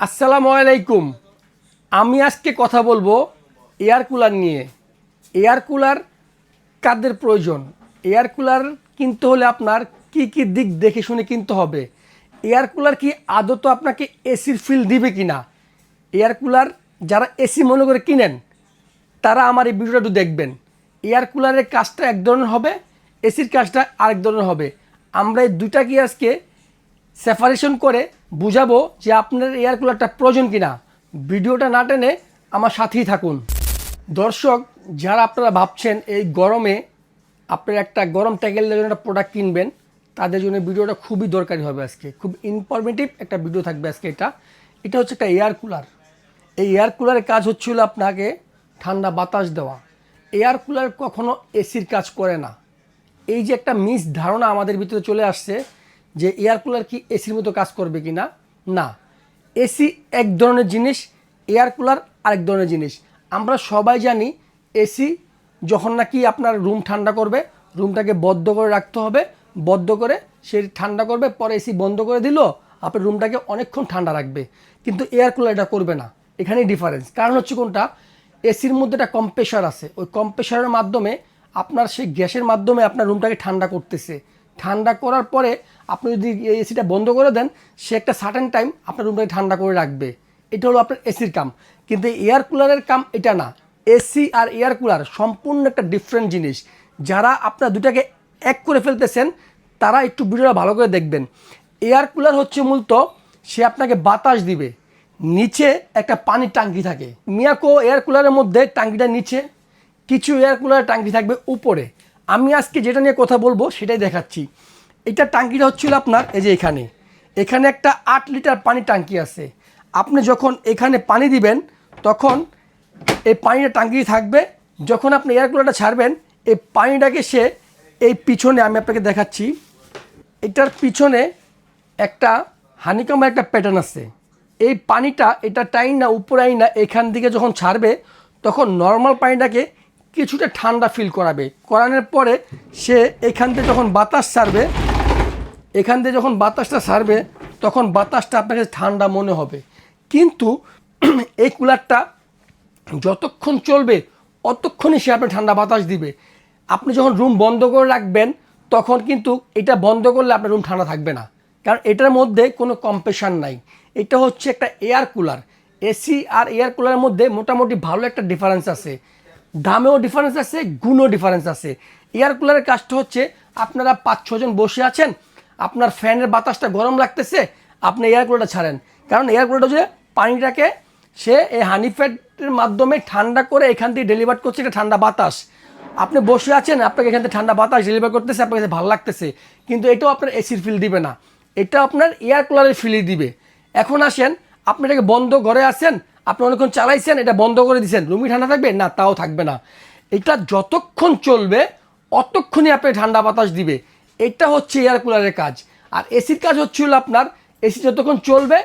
আসসালামু আলাইকুম। আমি আজকে কথা বলব এয়ার কুলার নিয়ে। এয়ার কুলার কাদের প্রয়োজন? এয়ার কুলার কিনতে হলে আপনার কি কি দিক দেখে শুনে কিনতে হবে? এয়ার কুলার কি আদত আপনাকে এসির ফিল দিবে কি না এয়ার কুলার যারা এসি মনে করে কিনেন, তারা আমার এই ভিডিওটা দেখবেন। এয়ার কুলারের কাজটা এক ধরনের হবে, এসির কাজটা আরেক ধরনের হবে। আমরা এই দুটাকে আজকে সেপারেশন করে বুঝাবো যে আপনার এয়ার কুলারটা প্রয়োজন কিনা। ভিডিওটা না টেনে আমার সাথেই থাকুন। দর্শক, যারা আপনারা ভাবছেন এই গরমে আপনার একটা গরম ট্যাগেলের জন্য একটা প্রোডাক্ট কিনবেন, তাদের জন্য ভিডিওটা খুবই দরকারি হবে আজকে। খুব ইনফরমেটিভ একটা ভিডিও থাকবে আজকে এটা। এটা হচ্ছে একটা এয়ার কুলার এই এয়ার কুলারের কাজ হচ্ছিল আপনাকে ঠান্ডা বাতাস দেওয়া। এয়ার কুলার কখনো এসির কাজ করে না। এই যে একটা মিস ধারণা আমাদের ভিতরে চলে আসছে যে এয়ার কুলার কি এসির মতো কাজ করবে কি না। না এসি এক ধরনের জিনিস, এয়ার কুলার আরেক ধরনের জিনিস। আমরা সবাই জানি এসি যখন নাকি আপনার রুম ঠান্ডা করবে, রুমটাকে বদ্ধ করে রাখতে হবে। বদ্ধ করে সে ঠান্ডা করবে, পরে এসি বন্ধ করে দিল, আপনার রুমটাকে অনেকক্ষণ ঠান্ডা রাখবে। কিন্তু এয়ার কুলার এটা করবে না। এখানেই ডিফারেন্স কারণ হচ্ছে কোনটা? এসির মধ্যে একটা কম্প্রেসার আছে। ওই কম্প্রেসারের মাধ্যমে আপনার সেই গ্যাসের মাধ্যমে আপনার রুমটাকে ঠান্ডা করতেছে। ঠান্ডা করার পরে আপনি যদি এই এসিটা বন্ধ করে দেন, সে একটা সার্টেন টাইম আপনার রুমটাকে ঠান্ডা করে রাখবে। এটা হলো আপনার এসির কাম। কিন্তু এয়ার কুলারের কাম এটা না। এসি আর এয়ার কুলার সম্পূর্ণ একটা ডিফারেন্ট জিনিস। যারা আপনার দুটাকে এক করে ফেলতেছেন, তারা একটু ভিডিওটা ভালো করে দেখবেন। এয়ার কুলার হচ্ছে মূলত, সে আপনাকে বাতাস দিবে। নিচে একটা পানির টাঙ্কি থাকে। মিয়াকো এয়ার কুলারের মধ্যে টাঙ্কিটা নিচে, কিছু এয়ার কুলারের টাঙ্কি থাকবে উপরে। আমি আজকে যেটা নিয়ে কথা বলব, সেটাই দেখাচ্ছি। এটা টাঙ্কিটা হচ্ছিল আপনার, এই যে এখানে। এখানে একটা আট লিটার পানির টাঙ্কি আছে। আপনি যখন এখানে পানি দিবেন, তখন এই পানিটা টাঙ্কি থাকবে। যখন আপনি এয়ার কুলারটা ছাড়বেন, এই পানিটাকে সে এই পিছনে আমি আপনাকে দেখাচ্ছি। এটার পিছনে একটা হানিকম একটা প্যাটার্ন আছে। এই পানিটা এটা টাইন না, উপরে না, এখান থেকে যখন ছাড়বে, তখন নর্মাল পানিটাকে কিছুটা ঠান্ডা ফিল করাবে। করানোর পরে সে এখান থেকে যখন বাতাস ছাড়বে এখান দিয়ে যখন বাতাসটা সারবে তখন বাতাসটা আপনাকে ঠান্ডা মনে হবে। কিন্তু এই কুলারটা যতক্ষণ চলবে, অতক্ষণই সে আপনার ঠান্ডা বাতাস দিবে। আপনি যখন রুম বন্ধ করে রাখবেন, তখন কিন্তু এটা বন্ধ করলে আপনার রুম ঠান্ডা থাকবে না। কারণ এটার মধ্যে কোনো কম্প্রেশন নাই। এটা হচ্ছে একটা এয়ার কুলার। এসি আর এয়ার কুলারের মধ্যে মোটামুটি ভালো একটা ডিফারেন্স আছে। দামেও ডিফারেন্স আছে, গুণও ডিফারেন্স আছে। এয়ার কুলারের কাজটা হচ্ছে, আপনারা পাঁচ ছজন বসে আছেন আপনার ফ্যানের বাতাসটা গরম লাগতেছে, আপনি এয়ার কুলারটা ছাড়েন। কারণ এয়ার কুলারটা যে পানিটাকে সে এই হানিফ্যাটের মাধ্যমে ঠান্ডা করে এখান থেকে ডেলিভার করছে একটা ঠান্ডা বাতাস। আপনি বসে আছেন, আপনাকে এখান থেকে ঠান্ডা বাতাস ডেলিভার করতেছে, আপনার কাছে ভালো লাগতেছে, কিন্তু এটাও আপনার এসির ফিল দিবে না। এটা আপনার এয়ার কুলারের ফিলই দিবে। এখন আসেন, আপনি এটাকে বন্ধ ঘরে আসেন আপনি অনেকক্ষণ চালাইছেন, এটা বন্ধ করে দিয়েছেন রুমি ঠান্ডা থাকবে? না, তাও থাকবে না। এটা যতক্ষণ চলবে, অতক্ষণই আপনি ঠান্ডা বাতাস দিবে। এটা হচ্ছে এয়ার কুলারের কাজ। আর এসির কাজ হচ্ছিল আপনার, এসি যতক্ষণ চলবে,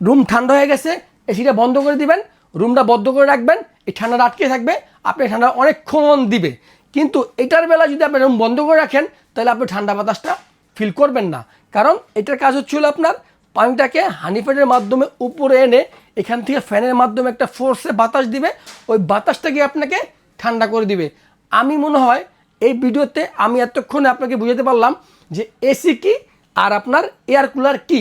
রুম ঠান্ডা হয়ে গেছে, এসিটা বন্ধ করে দিবেন, রুমটা বন্ধ করে রাখবেন, এই ঠান্ডাটা আটকে থাকবে, আপনি ঠান্ডা অনেকক্ষণ দিবে। কিন্তু এটার বেলা যদি আপনি রুম বন্ধ করে রাখেন, তাহলে আপনি ঠান্ডা বাতাসটা ফিল করবেন না। কারণ এটার কাজ হচ্ছিল আপনার, পানিটাকে হানিফ্যানের মাধ্যমে উপরে এনে এখান থেকে ফ্যানের মাধ্যমে একটা ফোর্সে বাতাস দিবে, ওই বাতাসটাকে আপনাকে ঠান্ডা করে দিবে। আমি মনে হয় এই ভিডিওতে আমি এতক্ষণে আপনাকে বুঝাতে পারলাম যে এসি কি আর আপনার এয়ার কুলার কি।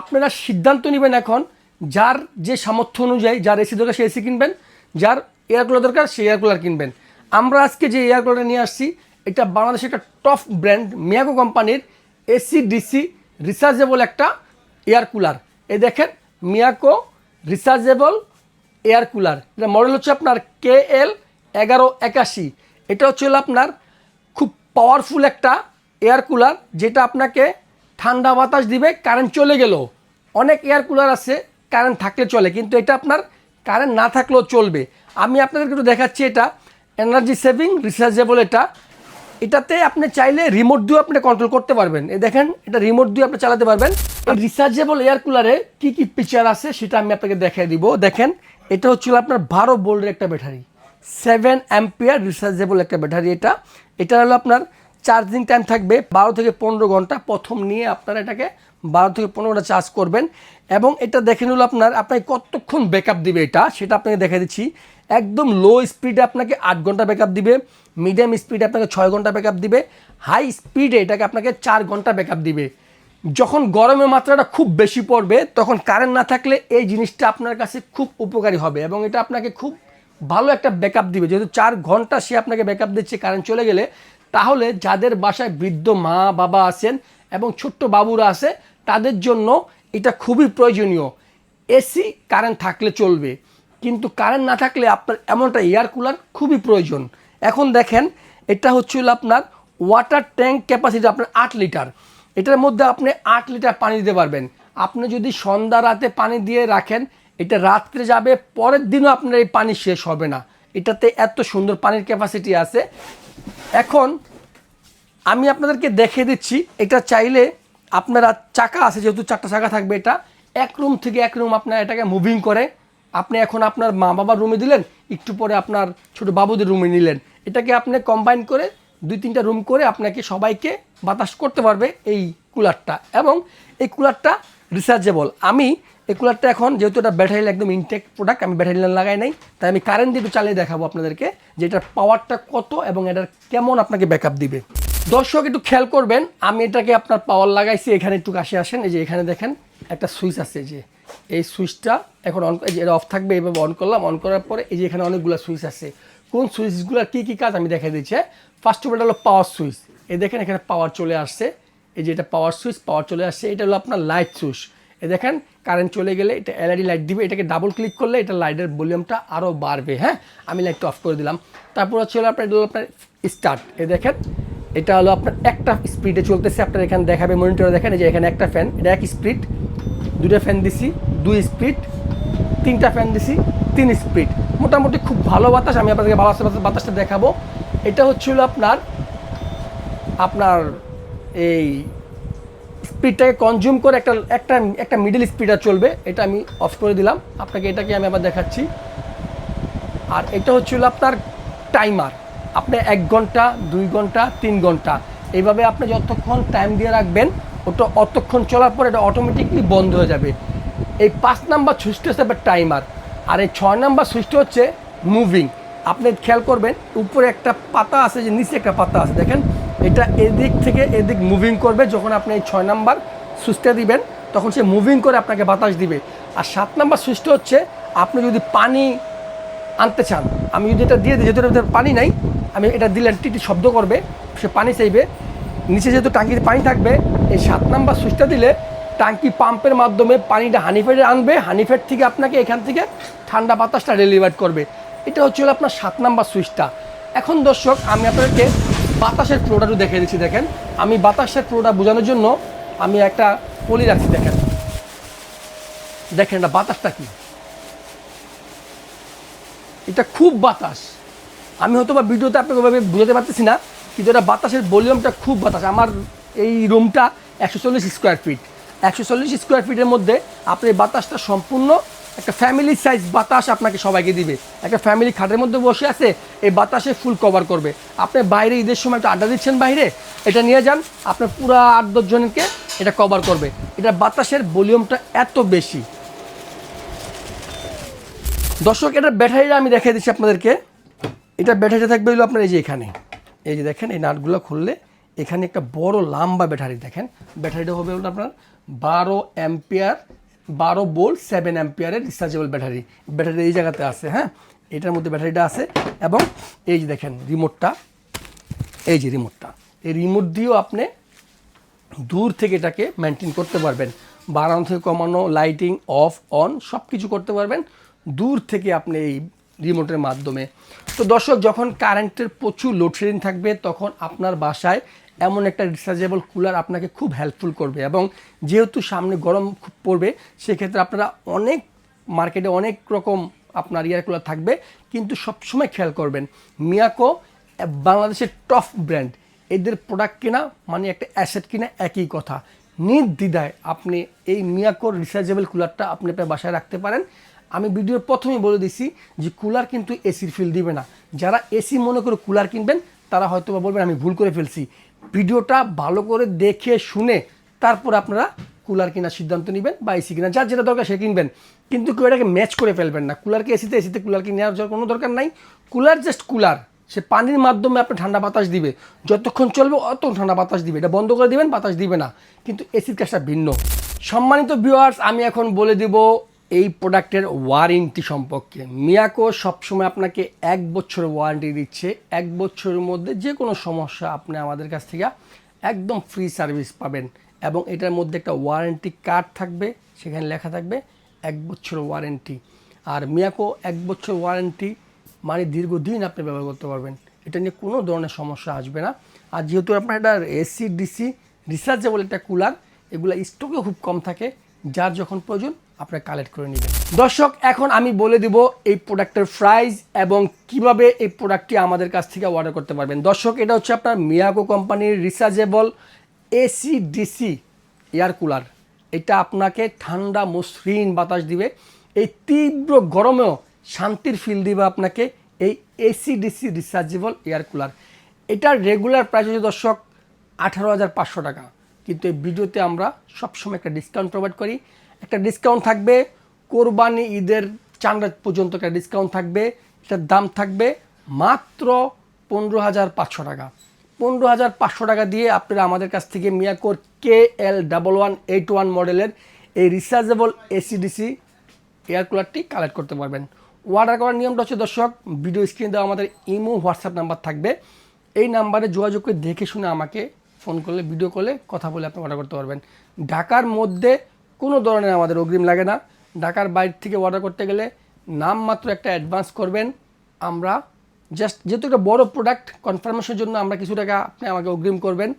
আপনারা সিদ্ধান্ত নেবেন এখন যার যে সামর্থ্য অনুযায়ী যার এসি দরকার সে এসি কিনবেন, যার এয়ার কুলার দরকার সে এয়ার কুলার কিনবেন। আমরা আজকে যে এয়ার কুলারটা নিয়ে আসছি, এটা বাংলাদেশের একটা টপ ব্র্যান্ড মিয়াকো কোম্পানির এসি ডিসি রিচার্জেবল একটা এয়ার কুলার। এ দেখেন মিয়াকো রিচার্জেবল এয়ার কুলার। এটা মডেল হচ্ছে আপনার কে এল এগারো একাশি। এটা হচ্ছে আপনার পাওয়ারফুল একটা এয়ার কুলার যেটা আপনাকে ঠান্ডা বাতাস দিবে, কারেন্ট চলে গেল অনেক এয়ার কুলার আছে, কারেন্ট থাকলে চলে, কিন্তু এটা আপনার কারেন্ট না থাকলেও চলবে। আমি আপনাদেরকে একটু দেখাচ্ছি এটা এনার্জি সেভিং রিচার্জেবল এটা। এটাতে আপনি চাইলে রিমোট দিয়েও আপনি কন্ট্রোল করতে পারবেন। এই দেখেন, এটা রিমোট দিয়ে আপনি চালাতে পারবেন। এই রিচার্জেবল এয়ার কুলারে কী কী ফিচার আছে সেটা আমি আপনাকে দেখিয়ে দিব। দেখেন, এটা হচ্ছিল আপনার বারো বোল্ডের একটা ব্যাটারি। সেভেন অ্যাম্পিয়ার রিচার্জেবল একটা ব্যাটারি এটা। এটা হলো আপনার চার্জিং টাইম থাকবে বারো থেকে পনেরো ঘণ্টা। প্রথম নিয়ে আপনারা এটাকে বারো থেকে পনেরো ঘণ্টা চার্জ করবেন। এবং এটা দেখে নিল আপনার, আপনাকে কতক্ষণ ব্যাকআপ দিবে এটা, সেটা আপনাকে দেখে দিচ্ছি। একদম লো স্পিডে আপনাকে আট ঘণ্টা ব্যাকআপ দিবে। মিডিয়াম স্পিডে আপনাকে ছয় ঘণ্টা ব্যাকআপ দিবে। হাই স্পিডে এটাকে আপনাকে চার ঘণ্টা ব্যাকআপ দিবে। যখন গরমের মাত্রাটা খুব বেশি পড়বে, তখন কারেন্ট না থাকলে এই জিনিসটা আপনার কাছে খুব উপকারী হবে। এবং এটা আপনাকে খুব ভালো একটা ব্যাকআপ দিবে। যেহেতু চার ঘণ্টা সে আপনাকে ব্যাকআপ দিচ্ছে কারেন্ট চলে গেলে, তাহলে যাদের বাসায় বৃদ্ধ মা বাবা আছেন এবং ছোট্ট বাবুরা আছে, তাদের জন্য এটা খুবই প্রয়োজনীয়। এসি কারেন্ট থাকলে চলবে, কিন্তু কারেন্ট না থাকলে আপনার এমনটা এয়ার কুলার খুবই প্রয়োজন। এখন দেখেন, এটা হচ্ছিল আপনার ওয়াটার ট্যাঙ্ক ক্যাপাসিটি আপনার আট লিটার এটার মধ্যে আপনি আট লিটার পানি দিতে পারবেন। আপনি যদি সন্ধ্যা রাতে পানি দিয়ে রাখেন এটা রাত্রে যাবে, পরের দিনও আপনার এই পানি শেষ হবে না। এটাতে এত সুন্দর পানির ক্যাপাসিটি আছে। এখন আমি আপনাদেরকে দেখিয়ে দিচ্ছি, এটা চাইলে আপনারা চাকা আছে, যেহেতু চারটা চাকা থাকবে এটা, এক রুম থেকে এক রুম আপনার এটাকে মুভিং করে, আপনি এখন আপনার মা বাবার রুমে দিলেন, একটু পরে আপনার ছোট বাবুদের রুমে নিলেন। এটাকে আপনি কম্বাইন করে দুই তিনটা রুম করে আপনাকে সবাইকে বাতাস করতে পারবে এই কুলারটা এবং এই কুলারটা রিচার্জেবল আমি এই কুলারটা এখন যেহেতু এটা ব্যাটারি একদম ইনটেক প্রোডাক্ট আমি ব্যাটারি লাগাই নাই, তাই আমি কারেন্ট দিয়ে একটু চালিয়ে দেখাবো আপনাদেরকে যে এটার পাওয়ারটা কত এবং এটার কেমন আপনাকে ব্যাকআপ দিবে। দর্শক, একটু খেয়াল করবেন, আমি এটাকে আপনার পাওয়ার লাগাইছি, এখানে একটু কাছে আসেন, এই যে এখানে দেখেন, একটা সুইচ আছে যে, এই সুইচটা এখন অন যে এটা অফ থাকবে, এইভাবে অন করলাম অন করার পরে এই যে এখানে অনেকগুলো সুইচ আছে। কোন সুইচগুলোর কী কী কাজ আমি দেখাই দিচ্ছি ফার্স্ট অফ অল হলো পাওয়ার সুইচ এই দেখেন এখানে পাওয়ার চলে আসছে, এই যে এটা পাওয়ার সুইচ পাওয়ার চলে আসছে, এটা হলো আপনার লাইট সুইচ এই দেখেন কারেন্ট চলে গেলে এটা এলইডি লাইট দিবে, এটাকে ডাবল ক্লিক করলে এটা লাইটের ভলিউমটা আরও বাড়বে হ্যাঁ? আমি লাইটটা অফ করে দিলাম। তারপর হচ্ছে হলো আপনার আপনার স্টার্ট এ দেখেন, এটা হলো আপনার একটা স্পিডে চলতেছে, আপনার এখানে দেখাবে মনিটরে দেখেন যে এখানে একটা ফ্যান এটা এক স্পিড দুটো ফ্যান দিছি, দুই স্পিড তিনটা ফ্যান দিছি, তিন স্পিড মোটামুটি খুব ভালো বাতাস, আমি আপনাদেরকে ভালো বাতাস- বাতাসটা দেখাবো। এটা হচ্ছিল আপনার আপনার এই স্পিডটাকে কনজিউম করে একটা একটা একটা মিডল স্পিডার চলবে, এটা আমি অফ করে দিলাম। আপনাকে এটাকে আমি আবার দেখাচ্ছি। আর এটা হচ্ছিল আপনার টাইমার আপনি এক ঘণ্টা, দুই ঘণ্টা, তিন ঘণ্টা। এইভাবে আপনি যতক্ষণ টাইম দিয়ে রাখবেন, ওটা অতক্ষণ চলার পর এটা অটোমেটিকলি বন্ধ হয়ে যাবে। এই পাঁচ নাম্বার সুইচটা হচ্ছে আপনার টাইমার আর এই ছয় নাম্বার সুইচটা হচ্ছে মুভিং আপনি খেয়াল করবেন, উপরে একটা পাতা আছে যে নিচে একটা পাতা আছে, দেখেন। এটা এদিক থেকে এদিক মুভিং করবে, যখন আপনি এই ছয় নাম্বার সুইচটা দিবেন, তখন সে মুভিং করে আপনাকে বাতাস দিবে। আর সাত নাম্বার সুইচটা হচ্ছে, আপনি যদি পানি আনতে চান, আমি যদি এটা দিয়ে দিই, যেহেতু ভিতরে পানি নাই, আমি এটা দিলে টিটি শব্দ করবে, সে পানি চাইবে। নিচে যেহেতু টাঙ্কিতে পানি থাকবে, এই সাত নাম্বার সুইচটা দিলে টাঙ্কি পাম্পের মাধ্যমে পানিটা হানিফেটে আনবে হানিফেট থেকে আপনাকে এখান থেকে ঠান্ডা বাতাসটা ডেলিভার করবে। এটা হচ্ছে আপনার সাত নাম্বার সুইচটা। এখন দর্শক, আমি আপনাদেরকে বাতাসের ফ্লোটা দেখিয়ে দিচ্ছি, দেখেন। আমি বাতাসের ফ্লোটা বোঝানোর জন্য আমি একটা পলি রাখছি, দেখেন। দেখেন এটা বাতাসটা কি? এটা খুব বাতাস। আমি হয়তো বা ভিডিওতে আপনাকে ওভাবে বুঝাতে পারতেছি না, কিন্তু এটা বাতাসের ভলিউমটা খুব বাতাস। আমার এই রুমটা একশো চল্লিশ স্কোয়ার ফিট একশো চল্লিশ স্কোয়ার ফিটের মধ্যে আপনি বাতাসটা সম্পূর্ণ একটা ফ্যামিলি সাইজ বাতাস আপনাকে সবাইকে দিবে। একটা ফ্যামিলি খাটের মধ্যে বসে আছে, এই বাতাসে ফুল কভার করবে। আপনি বাইরে ঈদের সময় একটা আড্ডা দিচ্ছেন বাইরে, এটা নিয়ে যান, আপনার পুরো আট দশ জনকে এটা কভার করবে। এটা বাতাসের ভলিউমটা এত বেশি। দর্শক এটার ব্যাটারিটা আমি দেখিয়ে দিচ্ছি আপনাদেরকে। এটা ব্যাটারিটা থাকবে হলো আপনার এই যে এখানে। এই যে দেখেন, এই নাটগুলো খুললে এখানে একটা বড় লম্বা ব্যাটারি, দেখেন। ব্যাটারিটা হবে হলো আপনার বারো অ্যাম্পিয়ার বারো বোল্ট সেভেন অ্যাম্পিয়ারের রিচার্জেবল ব্যাটারি ব্যাটারি এই জায়গাতে আছে হ্যাঁ? এটার মধ্যে ব্যাটারিটা আছে এবং এই যে দেখেন রিমোটটা এই যে রিমোটটা এই রিমোট দিয়েও আপনি দূর থেকে এটাকে মেনটেন করতে পারবেন। বাড়ানো থেকে কমানো লাইটিং অফ অন সব কিছু করতে পারবেন। দূর থেকে আপনি এই রিমোটের মাধ্যমে। তো দর্শক, যখন কারেন্টের প্রচুর লোডশেডিং থাকবে, তখন আপনার বাসায় এমন একটা রিচার্জেবল কুলার আপনাকে খুব হেল্পফুল করবে এবং যেহেতু সামনে গরম খুব পড়বে, সেক্ষেত্রে আপনারা অনেক মার্কেটে অনেক রকম আপনার ইয়ার কুলার থাকবে, কিন্তু সবসময় খেয়াল করবেন মিয়াকো বাংলাদেশের টপ ব্র্যান্ড এদের প্রোডাক্ট কেনা মানে একটা অ্যাসেট কিনা একই কথা। নির্দ্বিধায় আপনি এই মিয়াকোর রিচার্জেবল কুলারটা আপনি আপনার বাসায় রাখতে পারেন। আমি ভিডিওর প্রথমেই বলে দিছি যে কুলার কিন্তু এসির ফিল দিবে না। যারা এসি মনে করে কুলার কিনবেন তারা হয়তো বা বলবেন, আমি ভুল করে ফেলছি। ভিডিওটা ভালো করে দেখে শুনে তারপর আপনারা কুলার কেনার সিদ্ধান্ত নেবেন বা এসি কিনা যার যেটা দরকার সে কিনবেন। কিন্তু কেউ এটাকে ম্যাচ করে ফেলবেন না। কুলারকে এসিতে এসিতে কুলারকে নেওয়ার জন্য কোনো দরকার নাই। Cooler just cooler. সে পানির মাধ্যমে আপনি ঠান্ডা বাতাস দিবে। যতক্ষণ চলবে অত ঠান্ডা বাতাস দিবে। এটা বন্ধ করে দিবেন, বাতাস দিবে না। কিন্তু এসির কাজটা ভিন্ন। সম্মানিত ভিউয়ার্স আমি এখন বলে দিব এই প্রোডাক্টের ওয়ারেন্টি সম্পর্কে। মিয়াকো সবসময় আপনাকে এক বছরের ওয়ারেন্টি দিচ্ছে। এক বছরের মধ্যে যে কোনো সমস্যা আপনি আমাদের কাছ থেকে একদম ফ্রি সার্ভিস পাবেন এবং এটার মধ্যে একটা ওয়ারেন্টি কার্ড থাকবে, সেখানে লেখা থাকবে এক বছর ওয়ারেন্টি আর মিয়াকো এক বছর ওয়ারেন্টি মানে দীর্ঘদিন আপনি ব্যবহার করতে পারবেন। এটা নিয়ে কোনো ধরনের সমস্যা আসবে না। আর যেহেতু আপনার এটা এসি ডিসি রিসার্চেবল একটা কুলার এগুলো স্টকে খুব কম থাকে। যার যখন প্রয়োজন, আপনার কালেক্ট করে নেবেন। দর্শক, এখন আমি বলে দিব এই প্রোডাক্টের প্রাইস এবং কীভাবে এই প্রোডাক্টটি আমাদের কাছ থেকে অর্ডার করতে পারবেন। দর্শক, এটা হচ্ছে আপনার মিয়াকো কোম্পানির rechargeable AC DC air cooler এটা আপনাকে ঠান্ডা, মসৃণ বাতাস দিবে। এই তীব্র গরমেও শান্তির ফিল দিবে আপনাকে এই AC DC rechargeable air cooler এটার রেগুলার প্রাইস হচ্ছে দর্শক আঠারো হাজার পাঁচশো টাকা। কিন্তু এই ভিডিওতে আমরা সবসময় একটা ডিসকাউন্ট প্রোভাইড করি। একটা ডিসকাউন্ট থাকবে, কোরবানি ঈদের চাঁদা পর্যন্ত একটা ডিসকাউন্ট থাকবে, এটার দাম থাকবে মাত্র পনেরো হাজার পাঁচশো টাকা। পনেরো হাজার পাঁচশো টাকা দিয়ে আপনারা আমাদের কাছ থেকে মিয়াকোর K L double one eight one মডেলের এই রিচার্জেবল এসিডিসি এয়ার কুলারটি কালেক্ট করতে পারবেন। অর্ডার করার নিয়মটা হচ্ছে, দর্শক ভিডিও স্ক্রিনে দেওয়া আমাদের ইমো হোয়াটসঅ্যাপ নাম্বার থাকবে। এই নাম্বারে যোগাযোগ করে দেখে শুনে আমাকে ফোন করলে ভিডিও কলে কথা বলে আপনি অর্ডার করতে পারবেন। ঢাকার মধ্যে কোনো ধরনের আমাদের অগ্রিম লাগে না। ঢাকার বাইরে থেকে অর্ডার করতে গেলে নামমাত্র একটা অ্যাডভান্স করবেন। আমরা জাস্ট যেহেতু একটা বড় প্রোডাক্ট কনফার্মেশনের জন্য আমরা কিছু টাকা আপনি আমাকে অগ্রিম করবেন।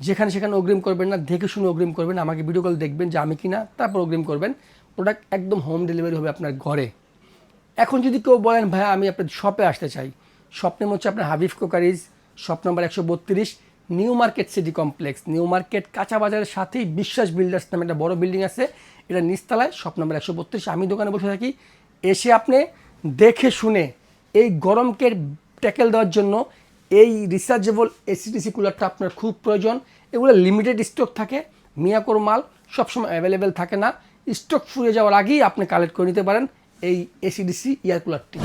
যেখানে সেখানে অগ্রিম করবেন না, দেখে শুনে অগ্রিম করবেন, আমাকে ভিডিও কল দেখবেন যে আমি কিনা, তারপর অগ্রিম করবেন। প্রোডাক্ট একদম হোম ডেলিভারি হবে আপনার ঘরে। এখন যদি কেউ বলেন ভাই আমি আপনার শপে আসতে চাই। শপ নেম হচ্ছে আপনার হাবিব কোকারিজ শপ নম্বর একশো বত্রিশ। New market city complex. New market কাঁচা বাজারের সাথেই বিশ্বাস বিল্ডার্স নামে একটা বড় বিল্ডিং আছে। এটা নিচতলায়, শপ নম্বর একশো বত্রিশ। আমি দোকানে বসে থাকি। এসে আপনি দেখে শুনে এই গরমকে ট্যাকেল দেওয়ার জন্য এই রিচার্জেবল এসিডিসি কুলারটা আপনার খুব প্রয়োজন। এগুলো লিমিটেড স্টক থাকে। মিয়াকোর মাল সবসময় অ্যাভেলেবেল থাকে না। স্টক ফুরিয়ে যাওয়ার আগেই আপনি কালেক্ট করে নিতে পারেন এই এসিডিসি এয়ার কুলারটি